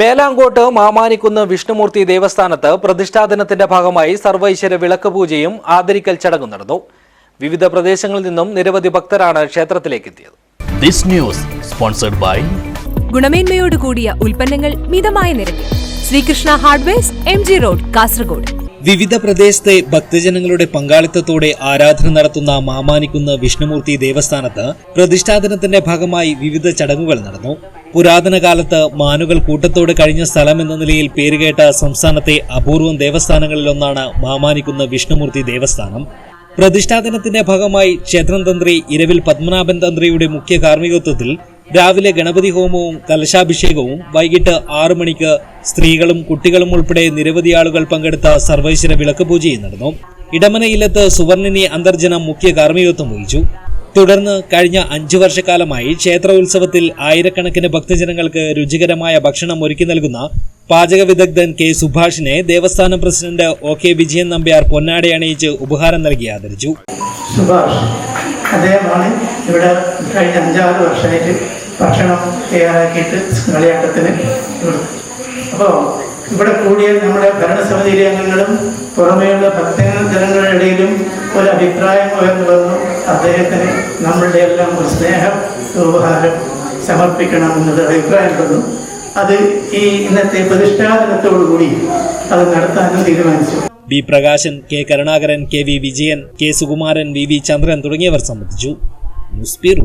മേലാങ്കോട്ട് മാമാനിക്കുന്ന് വിഷ്ണുമൂർത്തി ദേവസ്ഥാനത്ത് പ്രതിഷ്ഠാദിനത്തിന്റെ ഭാഗമായി സർവൈശ്വര വിളക്ക് പൂജയും ആദരിക്കൽ ചടങ്ങും നടന്നു. വിവിധ പ്രദേശങ്ങളിൽ നിന്നും നിരവധി ഭക്തരാണ് ക്ഷേത്രത്തിലേക്ക് എത്തിയത് This news sponsored by ഗുണമേന്മയോട് കൂടിയ ഉൽപ്പന്നങ്ങൾ മിതമായ നിരക്കിൽ. Sreekrishna hardwares M G road Kasaragod. വിവിധ പ്രദേശത്തെ ഭക്തജനങ്ങളുടെ പങ്കാളിത്തത്തോടെ ആരാധന നടത്തുന്ന മാമാനിക്കുന്ന് വിഷ്ണുമൂർത്തി ദേവസ്ഥാനത്ത് പ്രതിഷ്ഠാദിനത്തിന്റെ ഭാഗമായി വിവിധ ചടങ്ങുകൾ നടന്നു. പുരാതന കാലത്ത് മാനുകൾ കൂട്ടത്തോട് കഴിഞ്ഞ സ്ഥലം എന്ന നിലയിൽ പേരുകേട്ട സംസ്ഥാനത്തെ അപൂർവം ദേവസ്ഥാനങ്ങളിലൊന്നാണ് മാമാനിക്കുന്ന വിഷ്ണുമൂർത്തി ദേവസ്ഥാനം. പ്രതിഷ്ഠാദിനത്തിന്റെ ഭാഗമായി ക്ഷേത്രം തന്ത്രി ഇരവിൽ പത്മനാഭൻ തന്ത്രിയുടെ മുഖ്യ കാർമ്മികത്വത്തിൽ രാവിലെ ഗണപതി ഹോമവും കലശാഭിഷേകവും വൈകിട്ട് ആറു മണിക്ക് സ്ത്രീകളും കുട്ടികളും ഉൾപ്പെടെ നിരവധി ആളുകൾ പങ്കെടുത്ത സർവൈശ്വര വിളക്ക് പൂജയും നടന്നു. ഇടമനയിലത്ത് സുവർണിനി അന്തർജനം മുഖ്യ കാർമ്മികത്വം വഹിച്ചു. തുടർന്ന് കഴിഞ്ഞ അഞ്ചു വർഷക്കാലമായി ക്ഷേത്ര ഉത്സവത്തിൽ ആയിരക്കണക്കിന് ഭക്തജനങ്ങൾക്ക് രുചികരമായ ഭക്ഷണം ഒരുക്കി നൽകുന്ന പാചക വിദഗ്ധൻ കെ സുഭാഷിനെ ദേവസ്ഥാനം president O K Vijayan Nambiar പൊന്നാട അണിയിച്ച് ഉപഹാരം നൽകി ആദരിച്ചു. സുഭാഷ് അദ്ദേഹമാണ് ഇവിടെ കഴിഞ്ഞ അഞ്ചാറ് വർഷമായിട്ട് ഭക്ഷണം തയ്യാറാക്കിയിട്ട് കളിയാട്ടത്തിന് അപ്പോൾ ഇവിടെ കൂടിയ നമ്മുടെ ഭരണസമിതിയിലെ അംഗങ്ങളും പുറമേയുള്ള ഭക്തജനങ്ങളുടെ ഇടയിലും ഒരു അഭിപ്രായം ഉയർന്നു വന്നു. അദ്ദേഹത്തിന് നമ്മളുടെ എല്ലാം ഒരു സ്നേഹം ഉപഹാരം സമർപ്പിക്കണമെന്നൊരു അഭിപ്രായം വന്നു അത് ഈ ഇന്നത്തെ പ്രതിഷ്ഠാദിനത്തോടുകൂടി അത് നടത്താനും തീരുമാനിച്ചു. B Prakashan K Karunakaran K V Vijayan K Sukumaran V V Chandran തുടങ്ങിയവർ സംബന്ധിച്ചു. News bureau